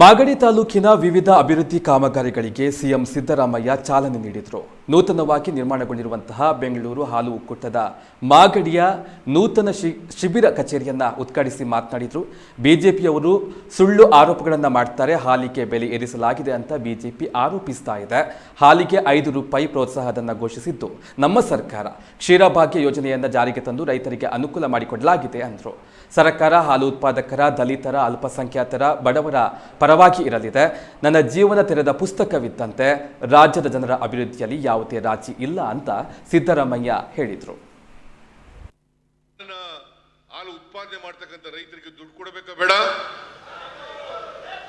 ಮಾಗಡಿ ತಾಲೂಕಿನ ವಿವಿಧ ಅಭಿವೃದ್ಧಿ ಕಾಮಗಾರಿಗಳಿಗೆ ಸಿಎಂ ಸಿದ್ದರಾಮಯ್ಯ ಚಾಲನೆ ನೀಡಿದರು. ನೂತನವಾಗಿ ನಿರ್ಮಾಣಗೊಂಡಿರುವಂತಹ ಬೆಂಗಳೂರು ಹಾಲು ಒಕ್ಕೂಟದ ಮಾಗಡಿಯ ನೂತನ ಶಿಬಿರ ಕಚೇರಿಯನ್ನ ಉದ್ಘಾಟಿಸಿ ಮಾತನಾಡಿದರು. ಬಿಜೆಪಿಯವರು ಸುಳ್ಳು ಆರೋಪಗಳನ್ನು ಮಾಡ್ತಾರೆ, ಹಾಲಿಗೆ ಬೆಲೆ ಏರಿಸಲಾಗಿದೆ ಅಂತ ಬಿಜೆಪಿ ಆರೋಪಿಸ್ತಾ ಇದೆ. ಹಾಲಿಗೆ ಐದು ರೂಪಾಯಿ ಪ್ರೋತ್ಸಾಹಧನ ಘೋಷಿಸಿದ್ದು ನಮ್ಮ ಸರ್ಕಾರ. ಕ್ಷೀರಭಾಗ್ಯ ಯೋಜನೆಯನ್ನು ಜಾರಿಗೆ ತಂದು ರೈತರಿಗೆ ಅನುಕೂಲ ಮಾಡಿಕೊಡಲಾಗಿದೆ ಅಂದರು. ಸರ್ಕಾರ ಹಾಲು ಉತ್ಪಾದಕರ, ದಲಿತರ, ಅಲ್ಪಸಂಖ್ಯಾತರ, ಬಡವರ ಪರವಾಗಿ ಇರಲಿದೆ. ನನ್ನ ಜೀವನ ತೆರೆದ ಪುಸ್ತಕವಿದ್ದಂತೆ ರಾಜ್ಯದ ಜನರ ಅಭಿವೃದ್ಧಿಯಲ್ಲಿ ಯಾವುದೇ ರಾಜಿ ಇಲ್ಲ ಅಂತ ಸಿದ್ದರಾಮಯ್ಯ ಹೇಳಿದರು. ಹಾಲು ಉತ್ಪಾದನೆ ಮಾಡ್ತಕ್ಕಂಥ ರೈತರಿಗೆ ದುಡ್ಡು ಕೊಡಬೇಕಾ ಬೇಡ?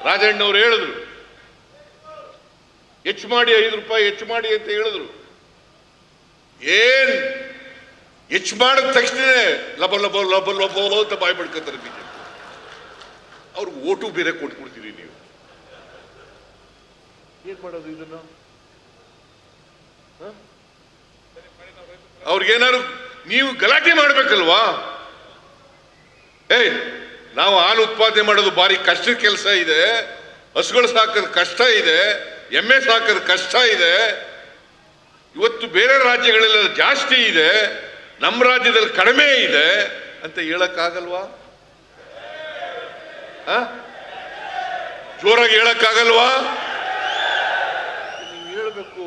ರಾಜಣ್ಣವ್ರು ಹೇಳಿದ್ರು. ಹೆಚ್ಚು ಮಾಡಿ ಐದು ರೂಪಾಯಿ, ಹೆಚ್ಚು ಮಾಡಿ ಅಂತ ಹೇಳಿದ್ರು. ಏನ್? ಹೆಚ್ಚು ಮಾಡಿದ ತಕ್ಷಣ ಲಬ ಲಬ ಲಬ ಲಬ ಅಂತ ಬಾಯ್ ಬಿಡ್ಕೊತಾರೆ ಬಿಜೆಪಿ. ಅವ್ರಿಗೆ ಓಟು ಬೇರೆ ಕೊಟ್ಬಿಡ್ತೀರಿ ನೀವು. ಏನ್ ಮಾಡೋದು ಇದನ್ನು? ಅವ್ರಿಗೇನಾದ್ರು ನೀವು ಗಲಾಟೆ ಮಾಡ್ಬೇಕಲ್ವಾ? ಏಯ್ ನಾವು ಹಾಲು ಉತ್ಪಾದನೆ ಮಾಡೋದು ಭಾರಿ ಕಷ್ಟದ ಕೆಲಸ ಇದೆ. ಹಸುಗಳು ಸಾಕೋದು ಕಷ್ಟ ಇದೆ. ಎಮ್ಮೆ ಸಾಕೋದು ಕಷ್ಟ ಇದೆ. ಇವತ್ತು ಬೇರೆ ರಾಜ್ಯಗಳೆಲ್ಲ ಜಾಸ್ತಿ ಇದೆ. ನಮ್ಮ ರಾಜ್ಯದಲ್ಲಿ ಕಡಿಮೆ ಇದೆ ಅಂತ ಹೇಳಕ್ಕಾಗಲ್ವಾ? ಜೋರಾಗಿ ಹೇಳಕ್ಕಾಗಲ್ವಾ? ನೀವು ಹೇಳಬೇಕು.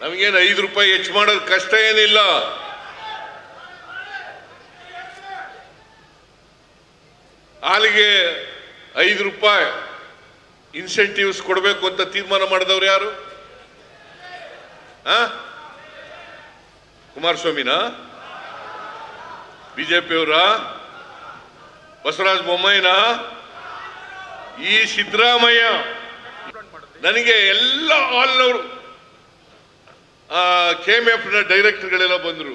ನಮಗೇನು ಐದು ರೂಪಾಯಿ ಹೆಚ್ಚು ಮಾಡೋದು ಕಷ್ಟ ಏನಿಲ್ಲ. ಹಾಲಿಗೆ ಐದು ರೂಪಾಯಿ ಇನ್ಸೆಂಟಿವ್ಸ್ ಕೊಡಬೇಕು ಅಂತ ತೀರ್ಮಾನ ಮಾಡಿದವ್ರು ಯಾರು? ಕುಮಾರಸ್ವಾಮಿನ? ಬಿಜೆಪಿಯವರ? ಬಸವರಾಜ ಬೊಮ್ಮಾಯಿನ ಈ ಸಿದ್ದರಾಮಯ್ಯ ನನಗೆ ಎಲ್ಲ ಹಾಲ್ನವರು ಕೆ ಎಂ ಎಫ್ನ ಡೈರೆಕ್ಟರ್ಗಳೆಲ್ಲ ಬಂದರು.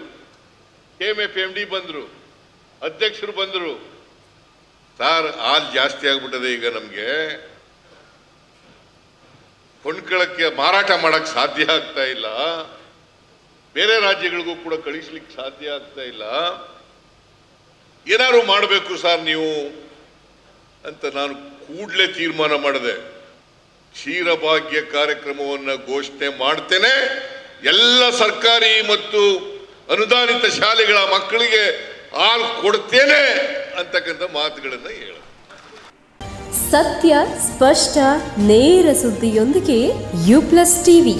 K M F M D ಬಂದರು. ಅಧ್ಯಕ್ಷರು ಬಂದರು. ಸಾರ್, ಹಾಲು ಜಾಸ್ತಿ ಆಗ್ಬಿಟ್ಟದೆ ಈಗ ನಮಗೆ. ಕೊಂಡ್ಕೊಳ್ಳೋಕ್ಕೆ ಮಾರಾಟ ಮಾಡೋಕ್ಕೆ ಸಾಧ್ಯ ಆಗ್ತಾ ಇಲ್ಲ. ಬೇರೆ ರಾಜ್ಯಗಳಿಗೂ ಕೂಡ ಕಳಿಸ್ಲಿಕ್ಕೆ ಸಾಧ್ಯ ಆಗ್ತಾ ಇಲ್ಲ. ಏನಾದ್ರು ಮಾಡಬೇಕು ಸರ್ ನೀವು ಅಂತ ನಾನು ಕೂಡಲೇ ತೀರ್ಮಾನ ಮಾಡಿದೆ. ಕ್ಷೀರಭಾಗ್ಯ ಕಾರ್ಯಕ್ರಮವನ್ನು ಘೋಷಣೆ ಮಾಡ್ತೇನೆ. ಎಲ್ಲ ಸರ್ಕಾರಿ ಮತ್ತು ಅನುದಾನಿತ ಶಾಲೆಗಳ ಮಕ್ಕಳಿಗೆ ಹಾಲು ಕೊಡ್ತೇನೆ ಅಂತಕ್ಕಂಥ ಮಾತುಗಳನ್ನು ಹೇಳ. ಸತ್ಯ, ಸ್ಪಷ್ಟ, ನೇರ ಸುದ್ದಿಯೊಂದಿಗೆ ಯು ಪ್ಲಸ್ ಟಿವಿ.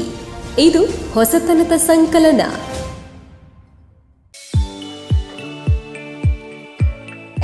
ಇದು ಹೊಸತನದ ಸಂಕಲನ.